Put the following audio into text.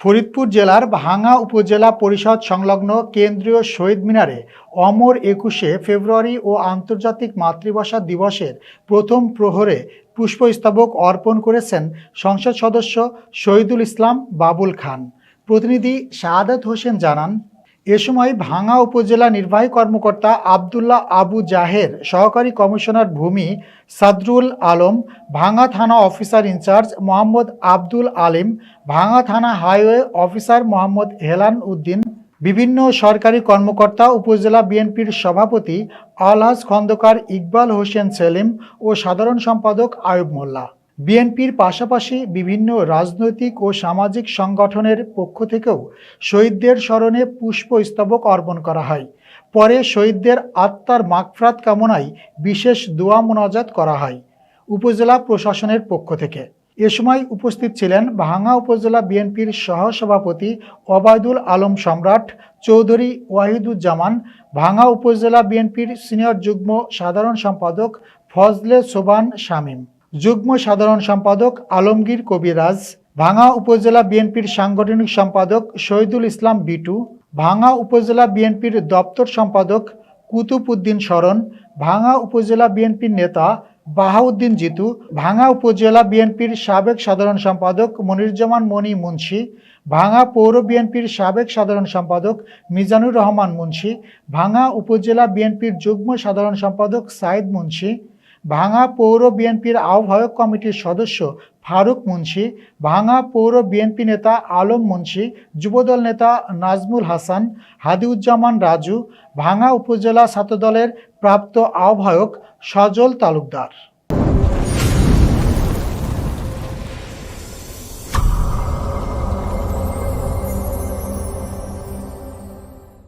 ফরিদপুর জেলার ভাঙ্গা উপজেলা পরিষদ সংলগ্ন কেন্দ্রীয় শহীদ মিনারে অমর একুশে ফেব্রুয়ারি ও আন্তর্জাতিক মাতৃভাষা দিবসের প্রথম প্রহরে পুষ্পস্তবক অর্পণ করেছেন সংসদ সদস্য শহীদুল ইসলাম বাবুল খান। প্রতিনিধি শাহাদাত হোসেন জানান এ সময় ভাঙ্গা উপজেলা নির্বাহী কর্মকর্তা আবদুল্লাহ আবু জাহের, সহকারী কমিশনার ভূমি সাদরুল আলম, ভাঙ্গা থানা officer in charge Mohammad Abdul Alim, Bhanga থানা হাইওয়ে অফিসার মোহাম্মদ হেলান উদ্দিন, বিভিন্ন সরকারি কর্মকর্তা, উপজেলা বিএনপির সভাপতি আলহাজ খন্দকার ইকবাল হোসেন সেলিম ও সাধারণ সম্পাদক আয়ুব মোল্লা। বিএনপির পাশাপাশি বিভিন্ন রাজনৈতিক ও সামাজিক সংগঠনের পক্ষ থেকেও শহীদদের স্মরণে পুষ্পস্তবক অর্পণ করা হয়। পরে শহীদদের আত্মার মাগফরাত কামনায় বিশেষ দোয়া মোনাজাত করা হয় উপজেলা প্রশাসনের পক্ষ থেকে। এ সময় উপস্থিত ছিলেন ভাঙ্গা উপজেলা বিএনপির সহসভাপতি ওবায়দুল আলম সম্রাট, চৌধুরী ওয়াহিদুজ্জামান, ভাঙ্গা উপজেলা বিএনপির সিনিয়র যুগ্ম সাধারণ সম্পাদক ফজলে সোবান শামীম। যুগ্ম সাধারণ সম্পাদক আলমগীর কবিরাজ, ভাঙ্গা উপজেলা বিএনপির সাংগঠনিক সম্পাদক শহীদুল ইসলাম বিটু, ভাঙ্গা উপজেলা বিএনপির দপ্তর সম্পাদক কুতুব উদ্দিন শরণ, ভাঙ্গা উপজেলা বিএনপির নেতা বাহাউদ্দিন জিতু, ভাঙ্গা উপজেলা বিএনপির সাবেক সাধারণ সম্পাদক মনিরুজ্জামান মনি মুন্সি, ভাঙ্গা পৌর বিএনপির সাবেক সাধারণ সম্পাদক মিজানুর রহমান মুন্সি, ভাঙ্গা উপজেলা বিএনপির যুগ্ম সাধারণ সম্পাদক সাইদ মুন্সি ভাঙ্গা পৌর বিএনপির আহ্বায়ক কমিটির সদস্য ফারুক মুন্সি, ভাঙা পৌর বিএনপি নেতা আলম মুন্সি, যুবদল নেতা নাজমুল হাসান, হাদিউজ্জামান রাজু, ভাঙা উপজেলা ছাত্রদলের প্রাপ্ত আহ্বায়ক সজল তালুকদার।